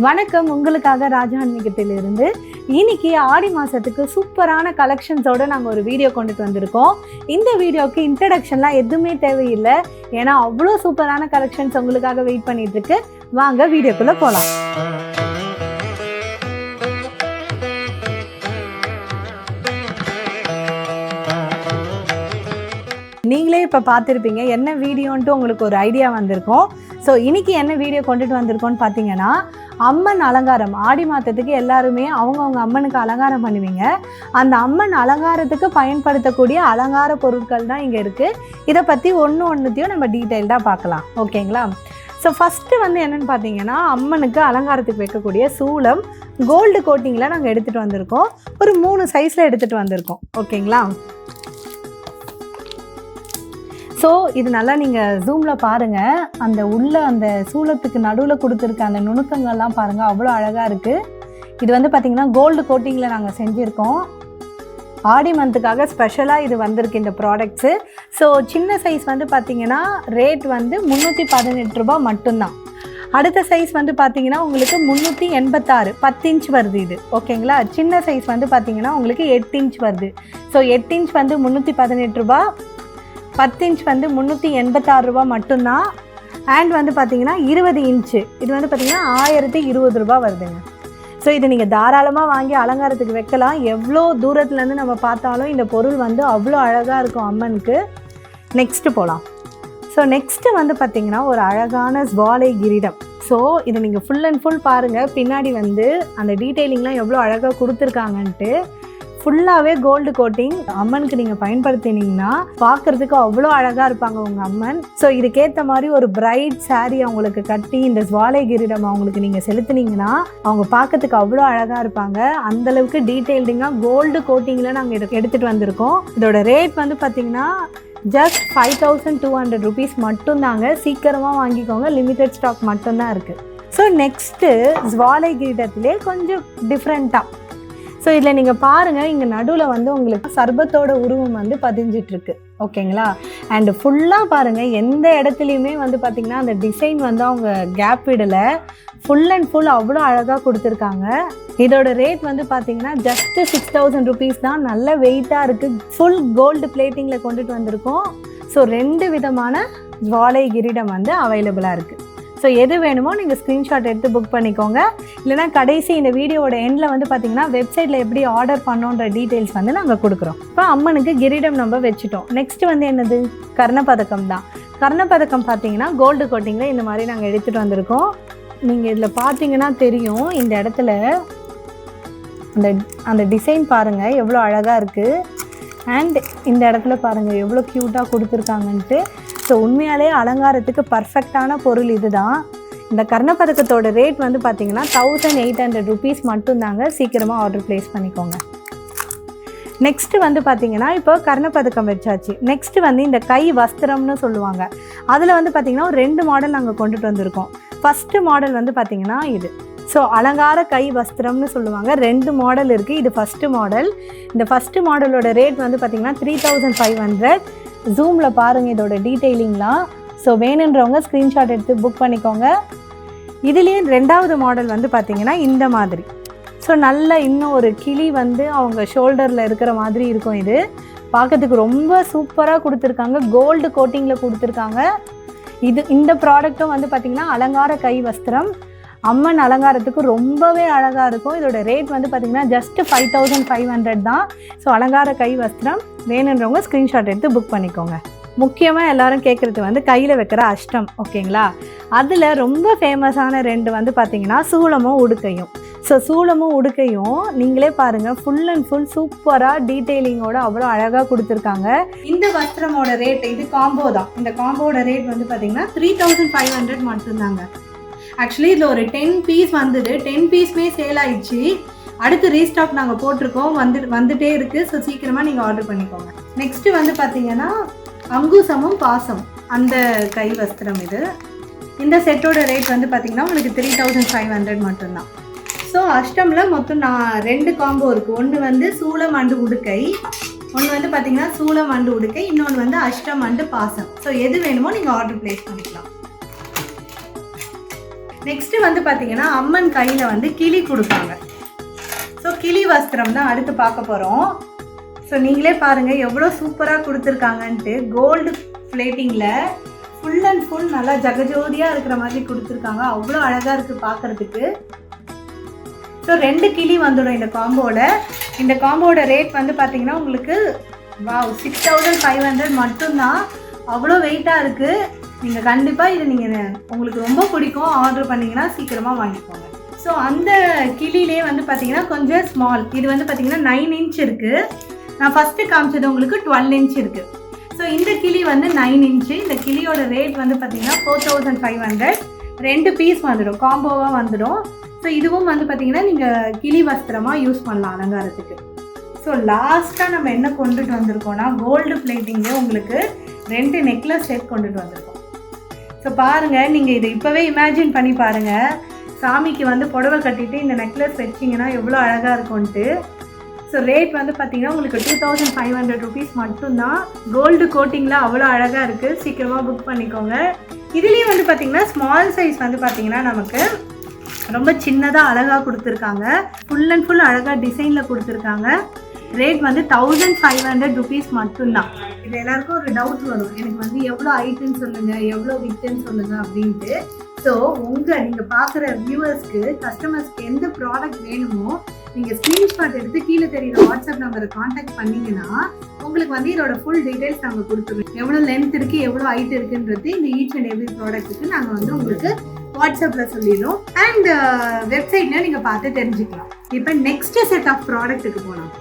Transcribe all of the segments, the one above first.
வணக்கம். உங்களுக்காக ராஜான்மிகத்திலிருந்து இன்னைக்கு ஆடி மாசத்துக்கு சூப்பரான கலெக்ஷன்ஸோட நாங்கள் ஒரு வீடியோ கொண்டுட்டு வந்திருக்கோம். இந்த வீடியோக்கு இன்ட்ரடக்ஷன்லாம் எதுவுமே தேவையில்லை. ஏன்னா அவ்வளோ சூப்பரான கலெக்ஷன்ஸ் உங்களுக்காக வெயிட் பண்ணிட்டு வாங்க வீடியோக்குள்ள போகலாம் நீங்களே இப்போ பார்த்துருப்பீங்க என்ன வீடியோன்ட்டு உங்களுக்கு ஒரு ஐடியா வந்திருக்கும். ஸோ இன்னைக்கு என்ன வீடியோ கொண்டுட்டு வந்திருக்கோம்னு பார்த்தீங்கன்னா அம்மன் அலங்காரம் ஆடி மாதத்துக்கு எல்லாருமே அவங்கவுங்க அம்மனுக்கு அலங்காரம் பண்ணுவீங்க. அந்த அம்மன் அலங்காரத்துக்கு பயன்படுத்தக்கூடிய அலங்கார பொருட்கள் தான் இங்கே இருக்குது இதை பற்றி ஒன்று ஒன்றுத்தையும் நம்ம டீட்டெயில்டாக பார்க்கலாம் ஓகேங்களா? ஸோ ஃபஸ்ட்டு வந்து என்னென்னு பார்த்தீங்கன்னா அம்மனுக்கு அலங்காரத்துக்கு வைக்கக்கூடிய சூளம் கோல்டு கோட்டிங்கில் நாங்கள் எடுத்துகிட்டு வந்திருக்கோம். ஒரு மூணு சைஸில் எடுத்துகிட்டு வந்திருக்கோம். ஓகேங்களா? ஸோ இது நல்லா நீங்கள் ஜூமில் பாருங்கள் அந்த உள்ள அந்த சூளத்துக்கு நடுவில் கொடுத்துருக்க அந்த நுணுக்கங்கள்லாம் பாருங்கள் அவ்வளோ அழகாக இருக்குது இது வந்து பார்த்திங்கன்னா கோல்டு கோட்டிங்கில் நாங்கள் செஞ்சுருக்கோம். ஆடி மந்த்துக்காக ஸ்பெஷலாக இது வந்திருக்கு இந்த ப்ராடக்ட்ஸு ஸோ சின்ன சைஸ் வந்து பார்த்திங்கன்னா ரேட் வந்து முந்நூற்றி பதினெட்டு ரூபா மட்டும்தான். அடுத்த சைஸ் வந்து பார்த்தீங்கன்னா உங்களுக்கு முந்நூற்றி எண்பத்தாறு பத்து இன்ச் வருது இது. ஓகேங்களா சின்ன சைஸ் வந்து பார்த்தீங்கன்னா உங்களுக்கு எட்டு இன்ச் வருது. ஸோ எட்டு இன்ச் வந்து முந்நூற்றி பதினெட்டு ரூபா பத்து இன்ச் வந்து முந்நூற்றி எண்பத்தாறு ரூபா மட்டும்தான். அண்ட் வந்து பார்த்தீங்கன்னா இருபது இன்ச்சு இது வந்து பார்த்தீங்கன்னா ஆயிரத்தி இருபது ரூபா வருதுங்க. ஸோ இது நீங்கள் தாராளமாக வாங்கி அலங்காரத்துக்கு வைக்கலாம். எவ்வளோ தூரத்துலேருந்து நம்ம பார்த்தாலும் இந்த பொருள் வந்து அவ்வளோ அழகாக இருக்கும் அம்மனுக்கு. நெக்ஸ்ட்டு போகலாம் ஸோ நெக்ஸ்ட்டு வந்து பார்த்திங்கன்னா ஒரு அழகான ஸ்வாலை கிரீடம். ஸோ இதை நீங்கள் ஃபுல் அண்ட் ஃபுல் பாருங்கள் பின்னாடி வந்து அந்த டீட்டெயிலிங்லாம் எவ்வளோ அழகாக கொடுத்துருக்காங்கன்ட்டு. ஃபுல்லாகவே கோல்டு கோட்டிங் அம்மனுக்கு நீங்கள் பயன்படுத்தினீங்கன்னா பார்க்குறதுக்கு அவ்வளோ அழகாக இருப்பாங்க உங்கள் அம்மன். ஸோ இதுக்கேற்ற மாதிரி ஒரு பிரைட் saree அவங்களுக்கு கட்டி இந்த ஜுவாலை கிரீடம் அவங்களுக்கு நீங்கள் செலுத்துனீங்கன்னா அவங்க பார்க்கறதுக்கு அவ்வளோ அழகாக இருப்பாங்க. அந்தளவுக்கு டீட்டெயில்டிங்காக கோல்டு கோட்டிங்கில் நாங்கள் எடு எடுத்துகிட்டு வந்திருக்கோம். இதோட ரேட் வந்து பார்த்தீங்கன்னா just five thousand two hundred rupees மட்டும்தாங்க. சீக்கிரமாக வாங்கிக்கோங்க. லிமிடெட் ஸ்டாக் மட்டும்தான் இருக்குது ஸோ நெக்ஸ்ட்டு ஜுவாலை கிரீடத்திலே கொஞ்சம் டிஃப்ரெண்ட்டாக ஸோ இதில் நீங்கள் பாருங்கள் இங்கே நடுவில் வந்து உங்களுக்கு சர்பத்தோட உருவம் வந்து பதிஞ்சிட்ருக்கு. ஓகேங்களா? அண்டு ஃபுல்லாக பாருங்கள் எந்த இடத்துலையுமே வந்து பார்த்திங்கன்னா அந்த டிசைன் வந்து அவங்க கேப் விடலை. ஃபுல் அண்ட் ஃபுல் அவ்வளோ அழகாக கொடுத்துருக்காங்க. இதோட ரேட் வந்து பார்த்தீங்கன்னா ஜஸ்ட் சிக்ஸ் தௌசண்ட் ருபீஸ் தான். நல்ல வெயிட்டாக இருக்குது ஃபுல் கோல்டு பிளேட்டிங்கில் கொண்டுட்டு வந்திருக்கோம். ஸோ ரெண்டு விதமான ஜுவாலை கிரீடம் வந்து அவைலபிளாக இருக்குது ஸோ எது வேணுமோ நீங்கள் ஸ்க்ரீன்ஷாட் எடுத்து புக் பண்ணிக்கோங்க. இல்லைனா கடைசி இந்த வீடியோவோட எண்டில் வந்து பார்த்தீங்கன்னா வெப்சைட்டில் எப்படி ஆர்டர் பண்ணோன்ற டீட்டெயில்ஸ் வந்து நாங்கள் கொடுக்குறோம். இப்போ அம்மனுக்கு கிரீடம் நம்ம வச்சுட்டோம். நெக்ஸ்ட் வந்து என்னது? கர்ணப்பதக்கம் தான். கர்ணப்பதக்கம் பார்த்தீங்கன்னா கோல்டு கோட்டிங்கில் இந்த மாதிரி நாங்கள் எடுத்துகிட்டு வந்திருக்கோம். நீங்கள் இதில் பார்த்தீங்கன்னா தெரியும் இந்த இடத்துல அந்த அந்த டிசைன் பாருங்கள் எவ்வளோ அழகாக இருக்குது அண்ட் இந்த இடத்துல பாருங்கள் எவ்வளோ க்யூட்டாக கொடுத்துருக்காங்கன்ட்டு. ஸோ உண்மையாலே அலங்காரத்துக்கு பர்ஃபெக்டான பொருள் இதுதான். இந்த கர்ணப்பதக்கத்தோட ரேட் வந்து பார்த்தீங்கன்னா தௌசண்ட் எயிட் ஹண்ட்ரட் ருபீஸ் மட்டும்தாங்க சீக்கிரமாக ஆர்டர் ப்ளேஸ் பண்ணிக்கோங்க. நெக்ஸ்ட் வந்து பார்த்தீங்கன்னா இப்போ கர்ணப்பதக்கம் வச்சாச்சு. நெக்ஸ்ட் வந்து இந்த கை வஸ்திரம்னு சொல்லுவாங்க. அதில் வந்து பார்த்தீங்கன்னா ஒரு ரெண்டு மாடல் நாங்கள் கொண்டுட்டு வந்திருக்கோம். ஃபஸ்ட்டு மாடல் வந்து பார்த்தீங்கன்னா இது. ஸோ அலங்கார கை வஸ்திரம்னு சொல்லுவாங்க. ரெண்டு மாடல் இருக்குது இது ஃபஸ்ட்டு மாடல் இந்த ஃபஸ்ட்டு மாடலோட ரேட் வந்து பார்த்தீங்கன்னா த்ரீ தௌசண்ட் ஃபைவ் ஹண்ட்ரட் ஜூமில் பாருங்கள் இதோட டீட்டெயிலிங்லாம் ஸோ வேணுன்றவங்க ஸ்க்ரீன்ஷாட் எடுத்து புக் பண்ணிக்கோங்க. இதுலேயே ரெண்டாவது மாடல் வந்து பார்த்தீங்கன்னா இந்த மாதிரி. ஸோ நல்ல இன்னும் ஒரு கிளி வந்து அவங்க ஷோல்டரில் இருக்கிற மாதிரி இருக்கும் இது. பார்க்கறதுக்கு ரொம்ப சூப்பராக கொடுத்துருக்காங்க. கோல்டு கோட்டிங்கில் கொடுத்துருக்காங்க. இது இந்த ப்ராடக்ட்டும் வந்து பார்த்திங்கன்னா அலங்கார கை வஸ்திரம். அம்மன் அலங்காரத்துக்கு ரொம்பவே அழகாக இருக்கும். இதோட ரேட் வந்து பார்த்திங்கன்னா just five thousand five hundred தான். ஸோ அலங்கார கை வஸ்திரம் வேணுன்றவங்க ஸ்க்ரீன்ஷாட் எடுத்து புக் பண்ணிக்கோங்க. முக்கியமாக எல்லாரும் கேட்குறது வந்து கையில் வைக்கிற அஷ்டம் ஓகேங்களா? அதில் ரொம்ப ஃபேமஸான ரெண்டு வந்து பார்த்திங்கன்னா சூளமும் உடுக்கையும். ஸோ சூளமும் உடுக்கையும் நீங்களே பாருங்கள் ஃபுல் அண்ட் ஃபுல் சூப்பராக டீட்டெயிலிங்கோட அவ்வளோ அழகாக கொடுத்துருக்காங்க. இந்த வஸ்திரமோட ரேட் இது காம்போ தான். இந்த காம்போட ரேட் வந்து பார்த்தீங்கன்னா த்ரீ தௌசண்ட் ஃபைவ் ஹண்ட்ரட் மட்டும்தாங்க. ஆக்சுவலி இதில் ஒரு டென் பீஸ் வந்தது. டென் பீஸ்மே சேல் ஆயிடுச்சு. அடுத்து ரீஸ்டாக் நாங்கள் போட்டிருக்கோம். வந்து வந்துட்டே இருக்குது ஸோ சீக்கிரமாக நீங்கள் ஆர்டர் பண்ணிக்கோங்க. நெக்ஸ்ட்டு வந்து பார்த்தீங்கன்னா அங்குசமும் பாசம். அந்த கை வஸ்திரம் இது. இந்த செட்டோட ரேட் வந்து பார்த்தீங்கன்னா உங்களுக்கு த்ரீ தௌசண்ட் ஃபைவ் ஹண்ட்ரட் மட்டும்தான். ஸோ அஷ்டமில் மொத்தம் நான் ரெண்டு காம்போ இருக்குது ஒன்று வந்து சூளம் அண்டு உடுக்கை. ஒன்று வந்து பார்த்தீங்கன்னா சூளம் அண்டு உடுக்கை. இன்னொன்று வந்து அஷ்டம் அண்டு பாசம். ஸோ எது வேணுமோ நீங்கள் ஆர்டர் ப்ளேஸ் பண்ணிக்கலாம். நெக்ஸ்ட் வந்து பார்த்தீங்கன்னா அம்மன் கையில் வந்து கிளி கொடுப்பாங்க. ஸோ கிளி வஸ்திரம் தான் அடுத்து பார்க்க போகிறோம் ஸோ நீங்களே பாருங்கள் எவ்வளோ சூப்பராக கொடுத்துருக்காங்கன்ட்டு. கோல்டு பிளேட்டிங்கில் ஃபுல் அண்ட் ஃபுல் நல்லா ஜகஜோதியாக இருக்கிற மாதிரி கொடுத்துருக்காங்க. அவ்வளோ அழகாக இருக்குது பார்க்குறதுக்கு. ஸோ ரெண்டு கிளி வந்துடும் இந்த காம்போவோட இந்த காம்போட ரேட் வந்து பார்த்தீங்கன்னா உங்களுக்கு wow six thousand five hundred மட்டும்தான். அவ்வளோ வெயிட்டாக இருக்குது நீங்கள் கண்டிப்பாக இதை நீங்கள் உங்களுக்கு ரொம்ப பிடிக்கும். ஆர்டர் பண்ணிங்கன்னா சீக்கிரமாக வாங்கிக்கோங்க. ஸோ அந்த கிளிலே வந்து பார்த்தீங்கன்னா கொஞ்சம் ஸ்மால் இது வந்து பார்த்தீங்கன்னா நைன் இன்ச் இருக்குது நான் ஃபஸ்ட்டு காமிச்சது உங்களுக்கு டுவெல் இன்ச் இருக்குது ஸோ இந்த கிளி வந்து நைன் இன்ச்சு இந்த கிளியோட ரேட் வந்து பார்த்தீங்கன்னா ஃபோர் தௌசண்ட் ஃபைவ் ஹண்ட்ரட் ரெண்டு பீஸ் வந்துடும். காம்போவாக வந்துடும். ஸோ இதுவும் வந்து பார்த்தீங்கன்னா நீங்கள் கிளி வஸ்திரமாக யூஸ் பண்ணலாம் அலங்காரத்துக்கு. ஸோ லாஸ்ட்டாக நம்ம என்ன கொண்டுட்டு வந்திருக்கோம்னா கோல்டு பிளேட்டிங்கே உங்களுக்கு ரெண்டு நெக்லஸ் செட் கொண்டுட்டு வந்திருக்கோம். ஸோ பாருங்கள் நீங்கள் இதை இப்போவே இமேஜின் பண்ணி பாருங்கள் சாமிக்கு வந்து புடவை கட்டிட்டு இந்த நெக்லஸ் வச்சிங்கன்னா எவ்வளோ அழகாக இருக்கும்ன்ட்டு. ஸோ ரேட் வந்து பார்த்தீங்கன்னா உங்களுக்கு two thousand five hundred rupees மட்டும்தான். கோல்டு கோட்டிங்கில் அவ்வளோ அழகாக இருக்குது சீக்கிரமாக புக் பண்ணிக்கோங்க. இதுலேயும் வந்து பார்த்தீங்கன்னா ஸ்மால் சைஸ் வந்து பார்த்தீங்கன்னா நமக்கு ரொம்ப சின்னதாக அழகாக கொடுத்துருக்காங்க. ஃபுல் அண்ட் ஃபுல் அழகாக டிசைனில் கொடுத்துருக்காங்க. ரேட் வந்து தௌசண்ட் ஃபைவ் ஹண்ட்ரட் ருபீஸ் மட்டும்தான். இது எல்லாருக்கும் ஒரு டவுட் வரும். எனக்கு வந்து எவ்வளோ ஹைட்டுன்னு சொல்லுங்கள் எவ்வளோ விட்டுன்னு சொல்லுங்கள் அப்படின்ட்டு. ஸோ உங்கள் நீங்கள் பார்க்குற வியூவர்ஸ்க்கு கஸ்டமர்ஸ்க்கு எந்த ப்ராடக்ட் வேணுமோ நீங்கள் ஸ்க்ரீன்ஷாட் எடுத்து கீழே தெரியுற வாட்ஸ்அப் நம்பரை காண்டாக்ட் பண்ணீங்கன்னா உங்களுக்கு வந்து இதோட ஃபுல் டீடைல்ஸ் நாங்கள் கொடுத்துருவோம். எவ்வளோ லென்த் இருக்குது எவ்வளோ ஹைட் இருக்குன்றது இந்த ஈச் அண்ட் எவ்ரி ப்ராடக்ட்டுக்கு நாங்கள் வந்து உங்களுக்கு வாட்ஸ்அப்பில் சொல்லிடுறோம். அண்ட் வெப்சைட்ல நீங்கள் பார்த்து தெரிஞ்சுக்கலாம். இப்போ நெக்ஸ்ட் செட் ஆஃப் ப்ராடக்ட்டுக்கு போகலாம்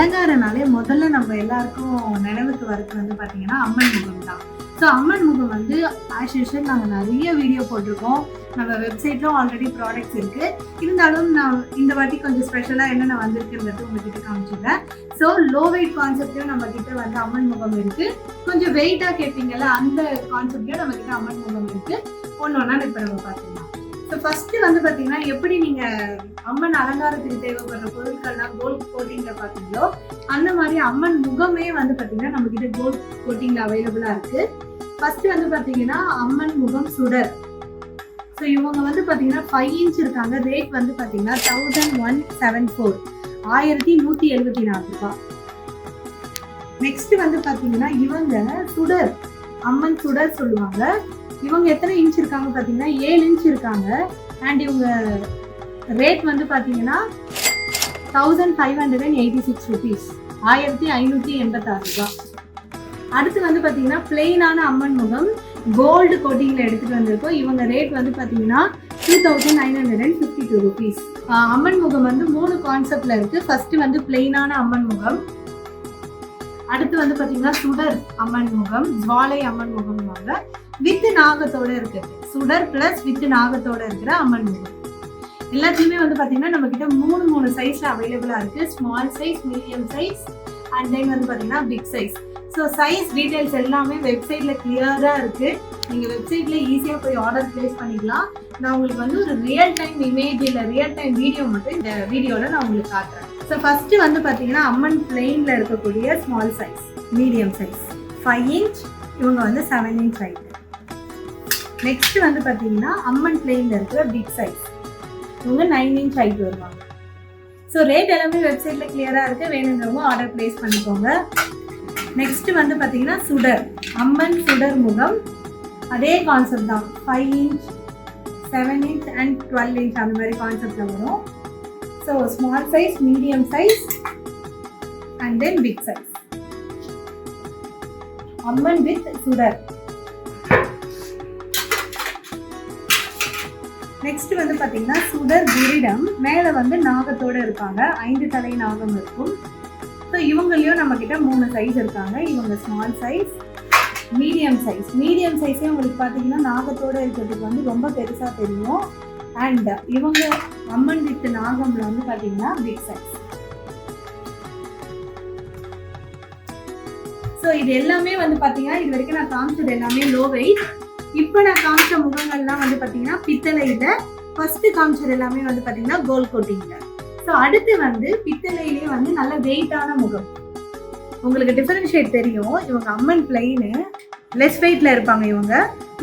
அலங்காரனாலே முதல்ல நம்ம எல்லாருக்கும் நினைவுக்கு வரது வந்து பார்த்தீங்கன்னா அம்மன் முகம் தான். ஸோ அம்மன் முகம் வந்து ஆஸ் யூஷுவல் நாங்கள் நிறைய வீடியோ போட்டிருக்கோம். நம்ம வெப்சைட்ல ஆல்ரெடி ப்ராடக்ட்ஸ் இருக்கு. இருந்தாலும் நான் இந்த வாட்டி கொஞ்சம் ஸ்பெஷலாக என்னென்ன வந்திருக்குன்றது உங்ககிட்ட காமிச்சிடுறேன் ஸோ லோ வெயிட் கான்செப்ட்லையும் நம்ம கிட்ட வந்து அம்மன் முகம் இருக்கு. கொஞ்சம் வெயிட்டாக கேட்பீங்கல்ல அந்த கான்செப்ட்லையும் நம்ம கிட்ட அம்மன் முகம் இருக்கு. ஒன்று ஒன்றா இப்போ நம்ம பார்த்துக்கலாம். ஃபர்ஸ்ட் வந்து பாத்தீங்கன்னா எப்படி நீங்க அம்மன் அலங்காரத்துக்கு தேவைப்படுற பொருட்கள்லாம் கோல்ட் கோட்டிங்ல பாத்தீங்களோ அந்த மாதிரி அம்மன் முகமே வந்து பாத்தீங்கன்னா நம்ம கிட்ட கோல்ட் கோட்டிங்ல அவைலபிளா இருக்கு. ஃபர்ஸ்ட் வந்து பாத்தீங்கன்னா அம்மன் முகம் சுடர். ஸோ இவங்க வந்து பாத்தீங்கன்னா ஃபைவ் இன்ச் இருக்காங்க. ரேட் வந்து பாத்தீங்கன்னா தௌசண்ட் ஒன் செவன் ஃபோர் ஆயிரத்தி நூத்தி எழுபத்தி நாலு ரூபாய் நெக்ஸ்ட் வந்து பாத்தீங்கன்னா இவங்க சுடர் அம்மன் சுடர் சொல்லுவாங்க. இவங்க எத்தனை இன்ச் இருக்காங்க பார்த்தீங்கன்னா ஏழு இன்ச் இருக்காங்க. அண்ட் இவங்க ரேட் வந்து பார்த்தீங்கன்னா thousand five hundred and eighty six rupees ஆயிரத்தி ஐநூற்றி எண்பத்தாறு ரூபாய் அடுத்து வந்து பார்த்தீங்கன்னா பிளெயினான அம்மன் முகம் கோல்டு கோட்டிங்கில் எடுத்துகிட்டு வந்திருக்கோம். இவங்க ரேட் வந்து பார்த்தீங்கன்னா two thousand nine hundred and fifty two rupees Amman முகம் வந்து மூணு கான்செப்ட்ல இருக்கு. ஃபர்ஸ்ட் வந்து பிளெயினான அம்மன் முகம். அடுத்து வந்து பார்த்தீங்கன்னா சுடர் அம்மன் முகம் ஜுவாலை அம்மன் முகம் வாங்க. வித் நாகத்தோட இருக்கு. சுடர் பிளஸ் வித் நாகத்தோட இருக்கிற அம்மன் முகம் எல்லாத்தையுமே வந்து பாத்தீங்கன்னா நம்ம கிட்ட மூணு மூணு சைஸ்ல அவைலபிளா இருக்கு. Small size medium size and then வந்து பாத்தீங்கன்னா big size so size details எல்லாமே வெப்சைட்ல கிளியரா இருக்கு. நீங்க வெப்சைட்ல ஈஸியா போய் ஆர்டர் பிளேஸ் பண்ணிக்கலாம். நான் உங்களுக்கு வந்து ஒரு ரியல் டைம் இமேஜ் இல்லை ரியல் டைம் வீடியோ மட்டும் இந்த வீடியோவில் நான் உங்களுக்கு காட்டுறேன். ஸோ ஃபர்ஸ்ட் வந்து பார்த்தீங்கன்னா அம்மன் பிளெயினில் இருக்கக்கூடிய small size medium size five inch இவங்க வந்து செவன் இன்ச் ஹைட் நெக்ஸ்ட் வந்து பார்த்தீங்கன்னா அம்மன் பிளெயின்ல இருக்கிற பிக் சைஸ் இவங்க நைன் இன்ச் ஹைட் வருவாங்க. ஸோ ரேட் எல்லாமே வெப்சைட்ல கிளியரா இருக்கு. வேணுங்கிறவங்க ஆர்டர் பிளேஸ் பண்ணிக்கோங்க. நெக்ஸ்ட் வந்து பார்த்தீங்கன்னா சுடர். அம்மன் சுடர் முகம். அதே கான்செப்ட் தான். Five inch seven inch and twelve inch அந்த மாதிரி கான்செப்டில் வரும். So small size medium size and then big size Amman with சுடர். நெக்ஸ்ட் வந்து பார்த்தீங்கன்னா சுடர் கிரீடம் மேலே வந்து நாகத்தோட இருப்பாங்க ஐந்து தலை நாகம் இருக்கும். ஸோ இவங்களையும் நம்ம கிட்ட மூணு சைஸ் இருக்காங்க. இவங்க small size medium size medium சைஸே உங்களுக்கு பார்த்தீங்கன்னா நாகத்தோட இருக்கிறதுக்கு வந்து ரொம்ப பெருசாக தெரியும். அண்ட் இவங்க அம்மன் வித் நாகம்ல வந்து பார்த்தீங்கன்னா பிக் சைஸ் ஸோ இது எல்லாமே வந்து பார்த்தீங்கன்னா இது வரைக்கும் நான் காமிச்சது எல்லாமே லோ வெயிட் இப்போ நான் காமிச்ச முகங்கள்லாம் வந்து பார்த்தீங்கன்னா பித்தளையில் ஃபர்ஸ்ட் காமிச்சது எல்லாமே வந்து பார்த்தீங்கன்னா கோல் கோட்டிங்கில் ஸோ அடுத்து வந்து பித்தளையிலே வந்து நல்ல வெயிட்டான முகம். உங்களுக்கு டிஃபரன்ஷியேட் தெரியும். இவங்க அம்மன் பிளைனு லெஸ் வெயிட்ல இருப்பாங்க இவங்க.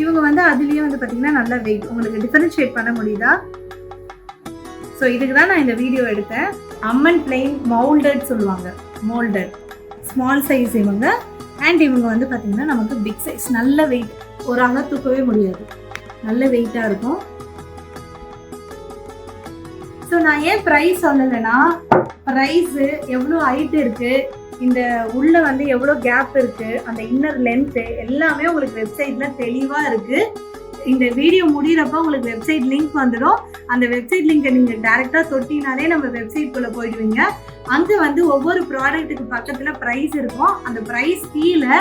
இவங்க வந்து அதுலேயே வந்து பார்த்தீங்கன்னா நல்ல வெயிட் உங்களுக்கு டிஃபரன்ஷியேட் பண்ண முடியுதா? ஸோ இதுக்கு தான் நான் இந்த வீடியோ எடுத்தேன். அம்மன் பிளைன் மவுல்டட் சொல்லுவாங்க. மோல்டட் ஸ்மால் சைஸ் இவங்க. அண்ட் இவங்க வந்து பார்த்தீங்கன்னா நமக்கு பிக் சைஸ் நல்ல வெயிட் ஒரு ஆளாக தூக்கவே முடியாது. நல்ல வெயிட்டாக இருக்கும். ஸோ நான் ஏன் ப்ரைஸ் சொல்லலைன்னா ப்ரைஸு எவ்வளோ ஹைட் இருக்கு இந்த உள்ள வந்து எவ்வளோ கேப் இருக்கு அந்த இன்னர் லென்த்து எல்லாமே உங்களுக்கு வெப்சைட்ல தெளிவாக இருக்கு. இந்த வீடியோ முடியிறப்ப உங்களுக்கு வெப்சைட் லிங்க் வந்துடும். அந்த வெப்சைட் லிங்கை நீங்கள் டேரெக்டாக தொட்டினாலே நம்ம வெப்சைட்குள்ளே போயிடுவீங்க. அங்கே வந்து ஒவ்வொரு ப்ராடக்ட்டுக்கு பக்கத்தில் ப்ரைஸ் இருக்கும். அந்த ப்ரைஸ் கீழே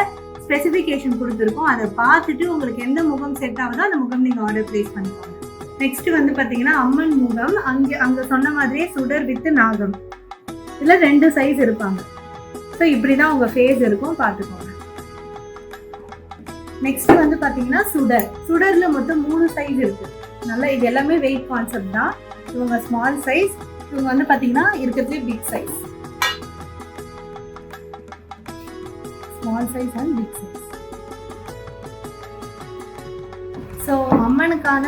ஸ்பெசிஃபிகேஷன் கொடுத்துருக்கோம். அதை பார்த்துட்டு உங்களுக்கு எந்த முகம் செட் ஆகுதோ அந்த முகம் நீங்கள் ஆர்டர் ப்ளேஸ் பண்ணிக்கோங்க. நெக்ஸ்ட் வந்து பார்த்தீங்கன்னா அம்மன் முகம். அங்கே அங்கே சொன்ன மாதிரியே சுடர் வித் நாகம். இதில் ரெண்டு சைஸ் இருப்பாங்க. ஸோ இப்படி தான் உங்கள் ஃபேஸ் இருக்கும். பார்த்துக்கோங்க. நெக்ஸ்ட் வந்து பார்த்தீங்கன்னா சுடர். சுடரில் மொத்தம் மூணு சைஸ் இருக்குது நல்லா இது எல்லாமே வெயிட் கான்செப்ட் தான். இவங்க ஸ்மால் சைஸ் இவங்க வந்து பார்த்தீங்கன்னா இருக்கிறதுலே big size small size and big size so அம்மனுக்கான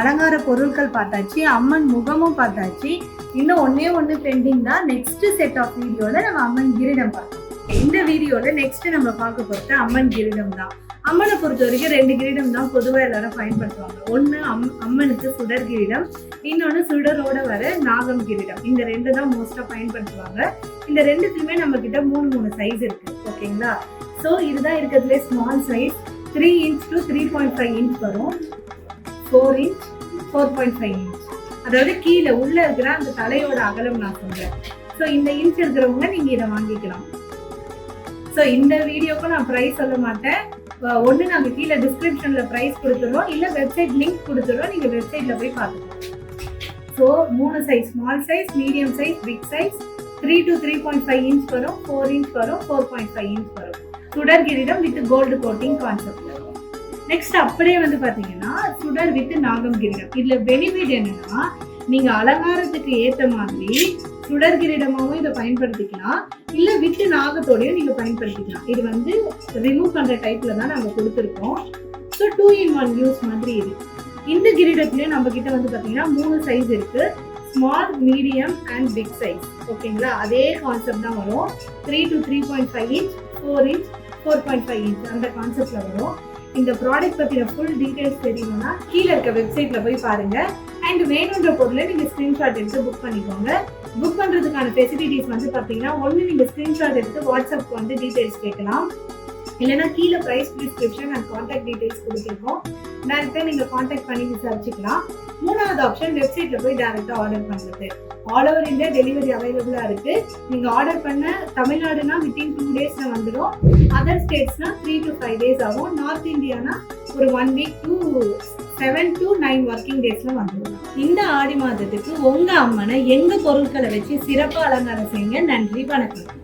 அலங்கார பொருட்கள் பார்த்தாச்சு அம்மன் முகமும் பார்த்தாச்சு. இன்னும் ஒன்னே ஒன்று பெண்டிங் தான். நெக்ஸ்ட் செட் ஆஃப் வீடியோவில் நம்ம அம்மன் கிரீடம் பார்க்கலாம். இந்த வீடியோல நெக்ஸ்ட் நம்ம பார்க்க போகிறது அம்மன் கிரீடம் தான். அம்மனை பொறுத்த வரைக்கும் ரெண்டு கிரீடம் தான் பொதுவாக எல்லாரும் பயன்படுத்துவாங்க. ஒன்று அம் அம்மனுக்கு சுடர் கிரீடம் இன்னொன்று சுடரோட வர நாகம் கிரீடம். இந்த ரெண்டு தான் மோஸ்ட்டாக பயன்படுத்துவாங்க. இந்த ரெண்டுத்துலையுமே நம்ம கிட்ட மூணு மூணு சைஸ் இருக்கு. ஓகேங்களா? ஸோ இதுதான் இருக்கிறதுலே small size three inch to three point five inch வரும். Four inch four point five inch அதாவது கீழே உள்ள இருக்கிற அந்த தலையோட அகலம் நான் சொல்றேன். ஸோ இந்த இன்ச் இருக்கிறவங்க நீங்க இதை வாங்கிக்கலாம். ஸோ இந்த வீடியோக்கும் நான் ப்ரைஸ் சொல்ல மாட்டேன். ஒன்று நாங்கள் கீழே டிஸ்கிரிப்ஷன்ல ப்ரைஸ் கொடுத்துருவோம் இல்லை வெப்சைட் லிங்க் கொடுத்துருவோம் நீங்கள் வெப்சைட்ல போய் பார்த்துக்கலாம் ஸோ மூணு size small size medium size big size three to three point five inch வரும். ஃபோர் இன்ச் வரும். ஃபோர் பாயிண்ட் ஃபைவ் இன்ச் வரும். சுடர் கிரீடம் வித் கோல்டு கோட்டிங் கான்செப்ட் வரும். நெக்ஸ்ட் அப்படியே வந்து பாத்தீங்கன்னா சுடர் வித் நாகம் கிரீடம். இதுல பெனிஃபிட் என்னன்னா நீங்க அலங்காரத்துக்கு ஏத்த மாதிரி சுடர்கிரீடமாகவும் இதை பயன்படுத்திக்கலாம். இல்ல விட்டு நாகத்தோடையும் நீங்க பயன்படுத்திக்கலாம். இது வந்து ரிமூவ் பண்ற டைப்ல தான் நாங்க கொடுத்துருக்கோம். So two in one use மாதிரி இது. இந்த கிரீடத்துலயும் நம்ம கிட்ட வந்து பாத்தீங்கன்னா மூணு சைஸ் இருக்கு. Small medium and big size ஓகேங்களா? அதே கான்செப்ட் தான் வரும். Three to three point five inch four inch four point five inch அந்த கான்செப்ட்ல வரும். இந்த ப்ராடக்ட் பத்தின ஃபுல் டீடைல்ஸ் தெரியணும்னா கீழே இருக்க வெப்சைட்ல போய் பாருங்க. அண்ட் வேணுன்ற பொருளை நீங்க ஸ்கிரீன்ஷாட் எடுத்து புக் பண்ணிக்கோங்க. புக் பண்றதுக்கான ஃபெசிலிட்டிஸ் வந்து பாத்தீங்கன்னா ஒன்று நீங்க ஸ்கிரீன்ஷாட் எடுத்து வாட்ஸ்அப்க்கு வந்து டீடைல்ஸ் கேட்கலாம். இல்லைன்னா கீழே price description and contact details கொடுத்துருக்கோம். டேரெக்டாக நீங்கள் கான்டாக்ட் பண்ணி விசாரிச்சுக்கலாம். மூணாவது ஆப்ஷன் வெப்சைட்ல போய் டேரெக்டாக ஆர்டர் பண்ணுறது ஆல் ஓவர் இந்தியா டெலிவரி அவைலபிளாக இருக்கு. நீங்கள் ஆர்டர் பண்ண தமிழ்நாடுனா வித்தின் டூ டேஸ்ல வந்துடும் அதர் ஸ்டேட்ஸ்னா த்ரீ டு ஃபைவ் டேஸ் ஆகும். நார்த் இந்தியானா ஒரு one week two seven to nine working டேஸில் வந்துடும் இந்த ஆடி மாதத்துக்கு உங்க அம்மனை எங்க பொருட்களை வச்சு சிறப்பாக அலங்காரம் செய்யுங்க? நன்றி வணக்கம்.